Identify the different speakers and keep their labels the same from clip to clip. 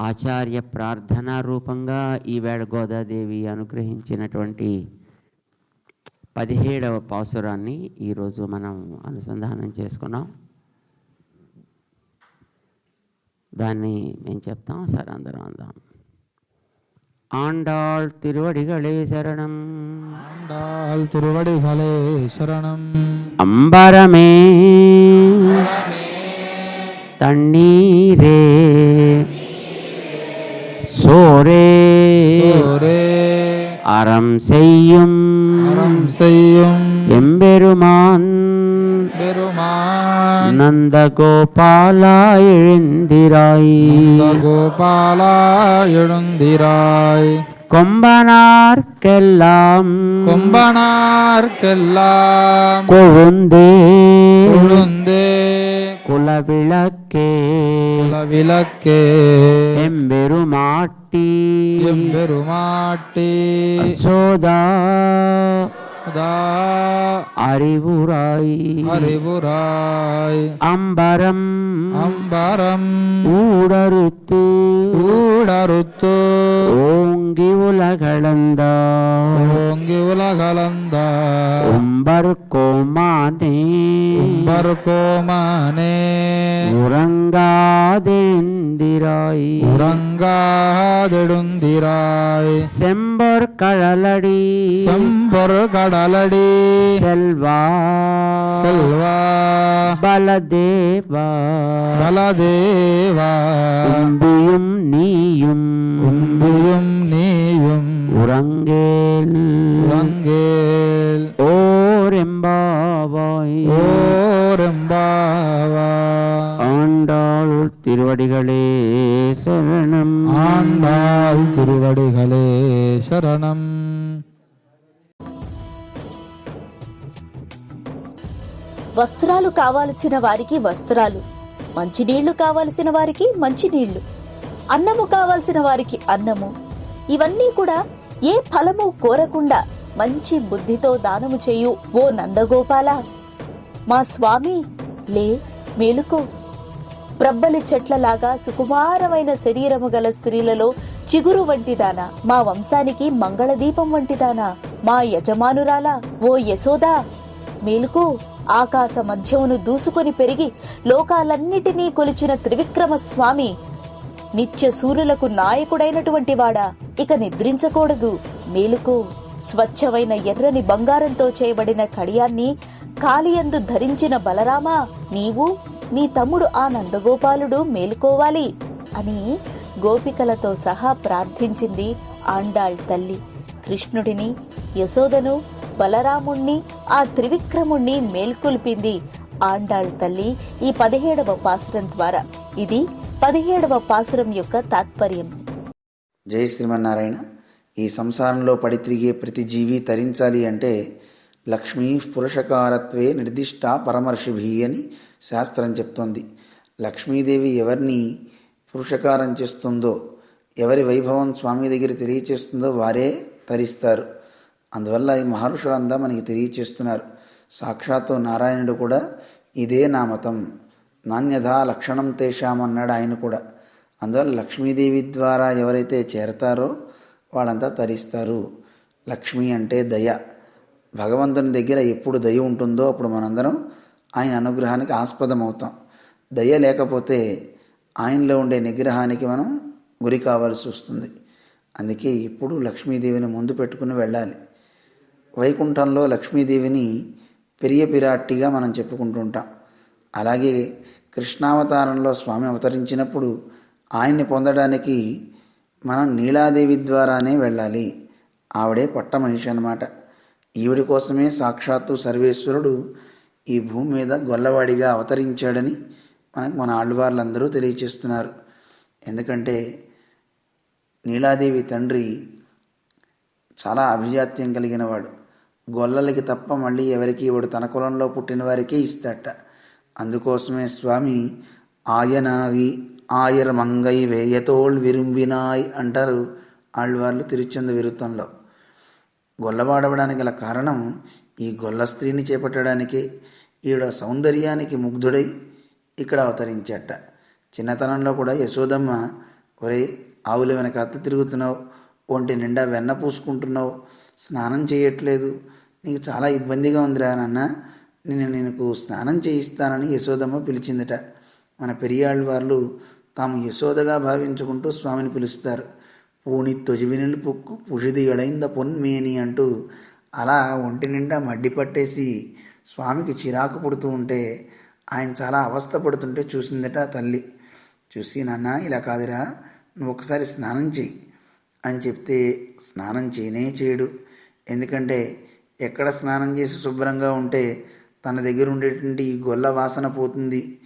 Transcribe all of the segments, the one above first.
Speaker 1: ఆచార్య ప్రార్థనా రూపంగా ఈవేళ గోదాదేవి అనుగ్రహించినటువంటి పదిహేడవ పాసురాన్ని ఈరోజు మనం అనుసంధానం చేసుకున్నాం దాన్ని మేము చెప్తాం సరే అందరం అందాం ఆండాళ్ తిరువడిగళే శరణం
Speaker 2: ஆண்டாள் திருவடிகளே சரணம்
Speaker 1: అంబరమే தண்ணீரே சோரே.
Speaker 2: ஒரே
Speaker 1: அறம் செய்யும்.
Speaker 2: அறம் செய்யும்.
Speaker 1: எம்பெருமான்.
Speaker 2: பெருமான்
Speaker 1: நந்தகோபாலா எழுந்திராய்.
Speaker 2: கோபாலா எழுந்திராய்.
Speaker 1: கொம்பனார்க்கெல்லாம்.
Speaker 2: கொம்பனார்க்கெல்லாம்.
Speaker 1: கொழுந்தே.
Speaker 2: கொழுந்தே.
Speaker 1: குலவிளக்கே.
Speaker 2: குலவிளக்கே.
Speaker 1: எம்பெருமாட்டி.
Speaker 2: எம்பெருமாட்டி.
Speaker 1: அசோதா.
Speaker 2: தா
Speaker 1: அறிவுராய்.
Speaker 2: அறிவுராய்.
Speaker 1: அம்பரம்.
Speaker 2: அம்பரம்.
Speaker 1: ஊடறுத்து.
Speaker 2: ஊடறுத்து.
Speaker 1: ஓங்கி உலகளந்த.
Speaker 2: ஓங்கி உலகலந்த
Speaker 1: உம்பர் கோமானே.
Speaker 2: உம்பர்கோமானே
Speaker 1: உறங்காதேந்திராய்.
Speaker 2: உறங்காதெடுந்திராய்
Speaker 1: செம்பர் கழலடி
Speaker 2: செம்பொரு கடலடி.
Speaker 1: செல்வா.
Speaker 2: செல்வா.
Speaker 1: பலதேவா.
Speaker 2: பலதேவா.
Speaker 1: உம்பியும் நீயும்.
Speaker 2: உம்பியும் நீயும்.
Speaker 1: உறங்கேல்
Speaker 2: உறங்கேல்
Speaker 1: ஓரெம்பாவாய்
Speaker 2: ஓரெம்பாவா
Speaker 1: ஆண்டாள் திருவடிகளே சரணம்
Speaker 2: ஆண்டாள் திருவடிகளே சரணம்
Speaker 3: వస్త్రాలు కావాల్సిన వారికి వస్త్రాలు మంచినీళ్లు కావాల్సిన వారికి మంచినీళ్లు అన్నము కావాల్సిన వారికి అన్నము ఇవన్నీ కూడా ఏ ఫలము కోరకుండా మంచి బుద్ధితో దానము చేయు ఓ నందగోపాల మా స్వామి లే మేలుకో. ప్రబ్బలి చెట్లలాగా సుకుమారమైన శరీరము గల స్త్రీలలో చిగురు వంటిదానా? మా వంశానికి మంగళదీపం వంటిదానా? మా యజమానురాలా ఓ యశోదా. మేలుకో ఆకాశ మధ్యమును దూసుకొని పెరిగి లోకాలన్నిటినీ కొలిచిన త్రివిక్రమ స్వామి నిత్య సూర్యులకు నాయకుడైనటువంటి వాడా. ఇక నిద్రించకూడదు. మేలుకో. స్వచ్ఛమైన ఎర్రని బంగారంతో చేయబడిన కడియాన్ని కాలియందు ధరించిన బలరామా నీవు నీ తమ్ముడు ఆ నందగోపాలుడు మేలుకోవాలి అని గోపికలతో సహా ప్రార్థించింది ఆండాళ్ తల్లి. కృష్ణుడిని యశోదను బలరాముణ్ణి ఆ త్రివిక్రముణ్ణి మేల్కొల్పింది ఆండాళ్ తల్లి ఈ పదిహేడవ పాసురం ద్వారా. ఇది పదిహేడవ పాసురం యొక్క తాత్పర్యం.
Speaker 4: జై శ్రీమన్నారాయణ. ఈ సంసారంలో పడి తిరిగే ప్రతి జీవి తరించాలి అంటే లక్ష్మీ పురుషకారత్వే నిర్దిష్ట పరమర్షిభి అని శాస్త్రం చెప్తోంది. లక్ష్మీదేవి ఎవరిని పురుషకారం చేస్తుందో ఎవరి వైభవం స్వామి దగ్గర తెలియచేస్తుందో వారే తరిస్తారు. అందువల్ల ఈ మహర్షులంతా మనకి తెలియచేస్తున్నారు. సాక్షాత్తు నారాయణుడు కూడా ఇదే నా మతం. నాణ్యథా లక్షణం తేషాం అన్నాడు ఆయన కూడా. అందువల్ల లక్ష్మీదేవి ద్వారా ఎవరైతే చేరతారో వాళ్ళంతా తరిస్తారు. లక్ష్మి అంటే దయ. భగవంతుని దగ్గర ఎప్పుడు దయ ఉంటుందో అప్పుడు మనందరం ఆయన అనుగ్రహానికి ఆస్పదం అవుతాం దయ లేకపోతే ఆయనలో ఉండే నిగ్రహానికి మనం గురి కావాల్సి వస్తుంది. అందుకే ఎప్పుడు లక్ష్మీదేవిని ముందు పెట్టుకుని వెళ్ళాలి. వైకుంఠంలో లక్ష్మీదేవిని పెరియ పిరాట్టిగా మనం చెప్పుకుంటుంటాం. అలాగే కృష్ణావతారంలో స్వామి అవతరించినప్పుడు ఆయన్ని పొందడానికి మనం నీలాదేవి ద్వారానే వెళ్ళాలి. ఆవిడే పట్టమహిషి అనమాట ఈవిడి కోసమే సాక్షాత్తు సర్వేశ్వరుడు ఈ భూమి మీద గొల్లవాడిగా అవతరించాడని మనకు మన ఆళ్ళవార్లందరూ తెలియచేస్తున్నారు. ఎందుకంటే నీలాదేవి తండ్రి చాలా అభిజాత్యం కలిగినవాడు. గొల్లలకి తప్ప మళ్ళీ ఎవరికి ఇవాడు తన కులంలో పుట్టిన వారికే ఇస్తాట అందుకోసమే స్వామి ఆయనాగి ఆయర్ మంగై వేయతోళ్ విరుంబినాయ్ అంటారు ఆళ్వార్లు తిరుచంద విరుత్తంలో గొల్లవాడవడానికి గల కారణం ఈ గొల్ల స్త్రీని చేపట్టడానికే ఈడ సౌందర్యానికి ముగ్ధుడై ఇక్కడ అవతరించట. చిన్నతనంలో కూడా యశోదమ్మ ఒరే ఆవుల వెనక అత్త తిరుగుతున్నావు ఒంటి నిండా వెన్న పూసుకుంటున్నావు స్నానం చేయట్లేదు నీకు చాలా ఇబ్బందిగా ఉందిరా నాన్న నేను నీకు స్నానం చేయిస్తానని యశోదమ్మ పిలిచిందట. మన పెరియాళ్ళ వాళ్ళు తాము యశోదగా భావించుకుంటూ స్వామిని పిలుస్తారు. పూని తొజివినిల్ పుక్కు పుషిది ఎడైంద పొన్మేని అంటూ అలా ఒంటి నిండా మడ్డి పట్టేసి స్వామికి చిరాకు పుడుతూ ఉంటే ఆయన చాలా అవస్థ పడుతుంటే చూసిందట తల్లి. చూసి నాన్న ఇలా కాదురా నువ్వు ఒకసారి స్నానం చెయ్యి అని చెప్తే స్నానం చేయనే చేయడు. ఎందుకంటే ఎక్కడ స్నానం చేసి శుభ్రంగా ఉంటే తన దగ్గర ఉండేటువంటి ఈ గొల్ల వాసన పోతుంది.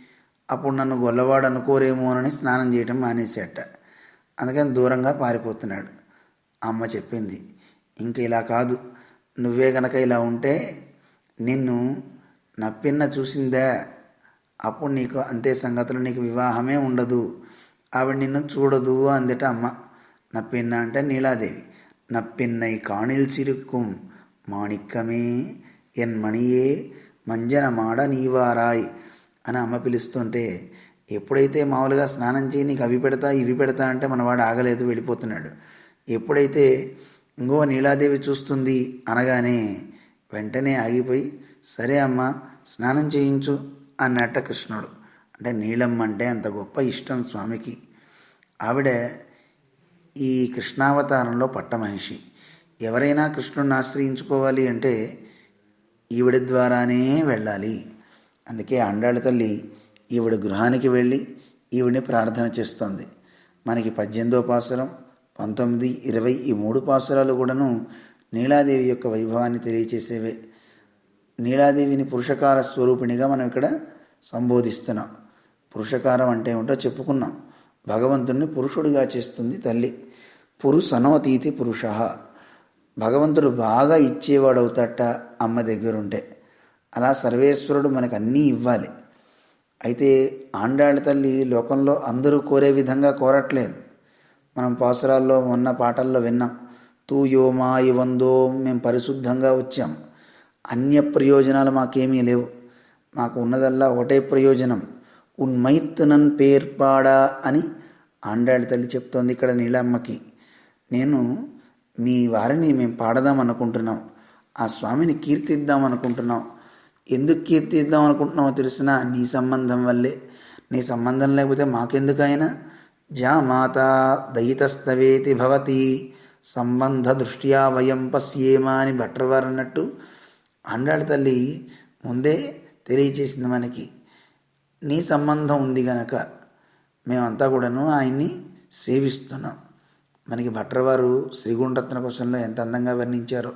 Speaker 4: అప్పుడు నన్ను గొల్లవాడు అనుకోరేమో అని స్నానం చేయటం మానేసేట. అందుకని దూరంగా పారిపోతున్నాడు. అమ్మ చెప్పింది ఇంక ఇలా కాదు. నువ్వే గనక ఇలా ఉంటే నిన్ను నప్పిన్న చూసిందా? అప్పుడు నీకు అంతే సంగతులు నీకు వివాహమే ఉండదు. ఆవిడ నిన్ను చూడదు అందట అమ్మ. నప్పిన్న అంటే నీలాదేవి. నప్పిన్నై కాణిల్ సిరుక్కుం మాణిక్కమే ఎన్ మణియే మంజన మాడ నీవారాయ్ అని అమ్మ పిలుస్తుంటే ఎప్పుడైతే మామూలుగా స్నానం చేయి నీకు అవి పెడతా ఇవి పెడతా అంటే మనవాడు ఆగలేదు వెళ్ళిపోతున్నాడు. ఎప్పుడైతే ఇంకో నీలాదేవి చూస్తుంది అనగానే వెంటనే ఆగిపోయి సరే అమ్మ స్నానం చేయించు అన్నట్ట కృష్ణుడు. అంటే నీలమ్మ అంటే అంత గొప్ప ఇష్టం స్వామికి. ఆవిడ ఈ కృష్ణావతారంలో పట్టమహిషి. ఎవరైనా కృష్ణుడిని ఆశ్రయించుకోవాలి అంటే ఈవిడ ద్వారానే వెళ్ళాలి. అందుకే అండాళ్ళ తల్లి ఈవిడ గృహానికి వెళ్ళి ఈవిడిని ప్రార్థన చేస్తోంది. మనకి పద్దెనిమిదో పాసురం పంతొమ్మిది ఇరవై ఈ మూడు పాసురాలు కూడాను నీలాదేవి యొక్క వైభవాన్ని తెలియచేసేవే. నీలాదేవిని పురుషకార స్వరూపిణిగా మనం ఇక్కడ సంబోధిస్తున్నాం. పురుషకారం అంటే ఏమిటో చెప్పుకున్నాం. భగవంతుణ్ణి పురుషుడిగా చేస్తుంది తల్లి. పురుషనోతీతి పురుష. భగవంతుడు బాగా ఇచ్చేవాడు అవుతాట అమ్మ దగ్గరుంటే. అలా సర్వేశ్వరుడు మనకు అన్నీ ఇవ్వాలి. అయితే ఆండాళ్ళ తల్లి లోకంలో అందరూ కోరే విధంగా కోరట్లేదు. మనం పాసురాల్లో ఉన్న పాటల్లో విన్నాం తూ యో మా ఇవందో మేము పరిశుద్ధంగా వచ్చాం. అన్య ప్రయోజనాలు మాకేమీ లేవు. మాకు ఉన్నదల్లా ఒకటే ప్రయోజనం. ఉన్మైత్తునన్ పేర్పాడా అని ఆండాళ్ళ తల్లి చెప్తోంది ఇక్కడ నీలమ్మకి. నేను మీ వారిని మేము పాడదాం అనుకుంటున్నాం. ఆ స్వామిని కీర్తిద్దాం అనుకుంటున్నాం. ఎందుకు కీర్తిద్దాం అనుకుంటున్నావో తెలిసిన? నీ సంబంధం వల్లే. నీ సంబంధం లేకపోతే మాకెందుకైనా? జా మాత దయితస్తవేతి భవతి. సంబంధ దృష్ట్యా వయం పశ్యేమా అని భట్రవారు అన్నట్టు అండాళ్ళ తల్లి ముందే తెలియచేసింది మనకి. నీ సంబంధం ఉంది గనక మేమంతా కూడాను ఆయన్ని సేవిస్తున్నాం. మనకి భట్రవారు శ్రీగుండరత్న కోశంలో ఎంత అందంగా వర్ణించారో.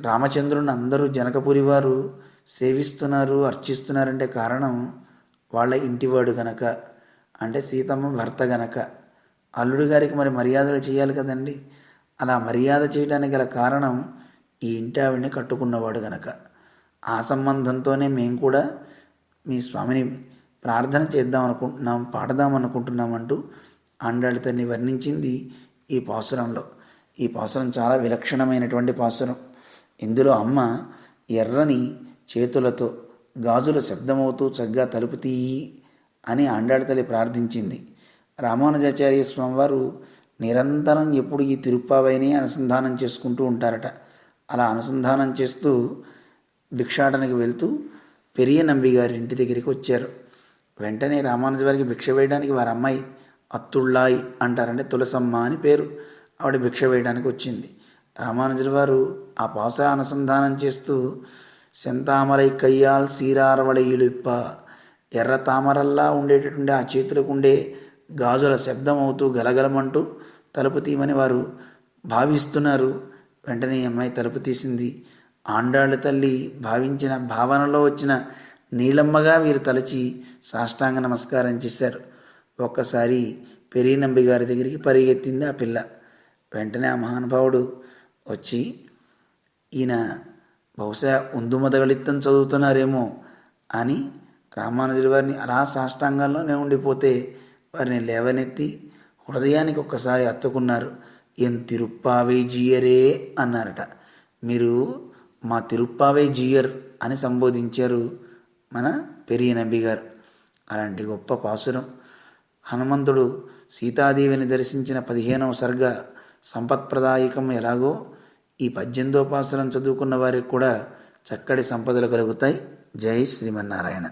Speaker 4: రామచంద్రుని అందరూ జనకపురి వారు సేవిస్తున్నారు అర్చిస్తున్నారంటే కారణం వాళ్ళ ఇంటివాడు గనక అంటే సీతమ్మ భర్త గనక. అల్లుడు గారికి మరి మర్యాదలు చేయాలి కదండి. అలా మర్యాద చేయడానికి గల కారణం ఈ ఇంటి ఆవిడని కట్టుకున్నవాడు గనక. ఆ సంబంధంతోనే మేము కూడా మీ స్వామిని ప్రార్థన చేద్దాం అనుకుంటున్నాం పాడదాం అనుకుంటున్నామంటూ ఆండాళ్ళతని వర్ణించింది ఈ పాసురంలో. ఈ పాసురం చాలా విలక్షణమైనటువంటి పాసురం. ఇందులో అమ్మ ఎర్రని చేతులతో గాజుల శబ్దమవుతూ చక్కగా తలుపు తీయి అని ఆండాళ్ళతల్లి ప్రార్థించింది. రామానుజాచార్య స్వామివారు నిరంతరం ఎప్పుడు ఈ తిరుప్పావైని అనుసంధానం చేసుకుంటూ ఉంటారట. అలా అనుసంధానం చేస్తూ భిక్షాటనకి వెళ్తూ పెరియ నంబి గారి ఇంటి దగ్గరికి వచ్చారు. వెంటనే రామానుజ వారికి భిక్ష వేయడానికి వారి అమ్మాయి అత్తుళ్ళాయి అంటారంటే తులసమ్మ అని పేరు. ఆవిడ భిక్ష వేయడానికి వచ్చింది. రామానుజుల వారు ఆ పాస అనుసంధానం చేస్తూ సెంతామరై కయ్యాల్ సీరారవళయిలుప్ప ఎర్ర తామరల్లా ఉండేటటువంటి ఆ చేతులకు ఉండే గాజుల శబ్దం అవుతూ గలగలమంటూ తలుపు తీయమని వారు భావిస్తున్నారు. వెంటనే ఈ అమ్మాయి తలుపు తీసింది. ఆండాళ్ళ తల్లి భావించిన భావనలో వచ్చిన నీలమ్మగా వీరు తలచి సాష్టాంగ నమస్కారం చేశారు. ఒక్కసారి పెరియనంబి గారి దగ్గరికి పరిగెత్తింది ఆ పిల్ల. వెంటనే ఆ మహానుభావుడు వచ్చి ఈయన బహుశా ఉందుమదగళిత్తం చదువుతున్నారేమో అని రామానుజుల వారిని అలా సాష్టాంగంలోనే ఉండిపోతే వారిని లేవనెత్తి హృదయానికి ఒక్కసారి అత్తుకున్నారు. ఎన్ తిరుప్పావే జీయరే అన్నారట. మీరు మా తిరుప్పావే జీయర్ అని సంబోధించారు మన పెరియ నబి గారు. అలాంటి గొప్ప పాసురం హనుమంతుడు సీతాదేవిని దర్శించిన పదిహేనవ సర్గ సంపత్ప్రదాయకం ఎలాగో ఈ పద్యందోపాసనం చదువుకున్న వారికి కూడా చక్కటి సంపదలు కలుగుతాయి. జై శ్రీమన్నారాయణ.